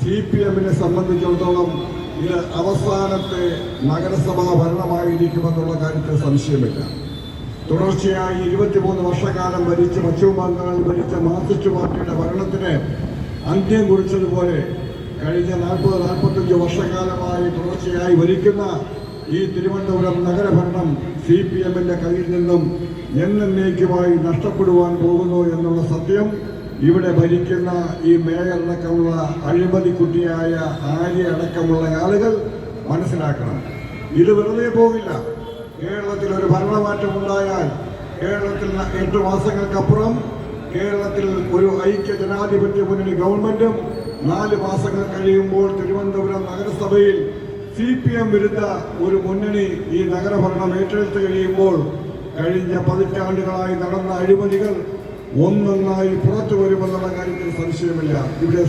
C P എമ്മിനെ സംബന്ധിച്ചിടത്തോളം ഇത് അവസാനത്തെ നഗരസഭാ ഭരണമായിരിക്കുമെന്നുള്ള കാര്യത്തിൽ സംശയമില്ല. തുടർച്ചയായി ഇരുപത്തിമൂന്ന് വർഷക്കാലം ഭരിച്ച പശ്ചിമബംഗാൾ ഭരിച്ച മാർക്സിസ്റ്റ് പാർട്ടിയുടെ ഭരണത്തിന് അന്ത്യം കുറിച്ചതുപോലെ കഴിഞ്ഞ നാൽപ്പത് നാൽപ്പത്തഞ്ച് വർഷക്കാലമായി തുടർച്ചയായി ഭരിക്കുന്ന ഈ തിരുവനന്തപുരം നഗരഭരണം സി പി എമ്മിന്റെ കയ്യിൽ നിന്നും എന്നേക്കുമായി നഷ്ടപ്പെടുവാൻ പോകുന്നു എന്നുള്ള സത്യം ഇവിടെ ഭരിക്കുന്ന ഈ മേയർ അടക്കമുള്ള അഴിമതി കുട്ടിയായ ആര്യ അടക്കമുള്ള ആളുകൾ മനസ്സിലാക്കണം. ഇത് വെറുതെ പോകില്ല. കേരളത്തിൽ ഒരു ഭരണമാറ്റം ഉണ്ടായാൽ കേരളത്തിൽ എട്ട് മാസങ്ങൾക്കപ്പുറം കേരളത്തിൽ ഒരു ഐക്യ ജനാധിപത്യ മുന്നണി ഗവൺമെന്റും നാല് മാസങ്ങൾ കഴിയുമ്പോൾ തിരുവനന്തപുരം നഗരസഭയിൽ സി പി എം വിരുദ്ധ ഒരു മുന്നണി ഈ നഗരഭരണം ഏറ്റെടുത്ത് കഴിയുമ്പോൾ കഴിഞ്ഞ പതിറ്റാണ്ടുകളായി നടന്ന അഴിമതികൾ ഒന്നൊന്നായി പുറത്തു വരുമെന്നുള്ള കാര്യത്തിൽ സംശയമില്ല. ഇവിടെ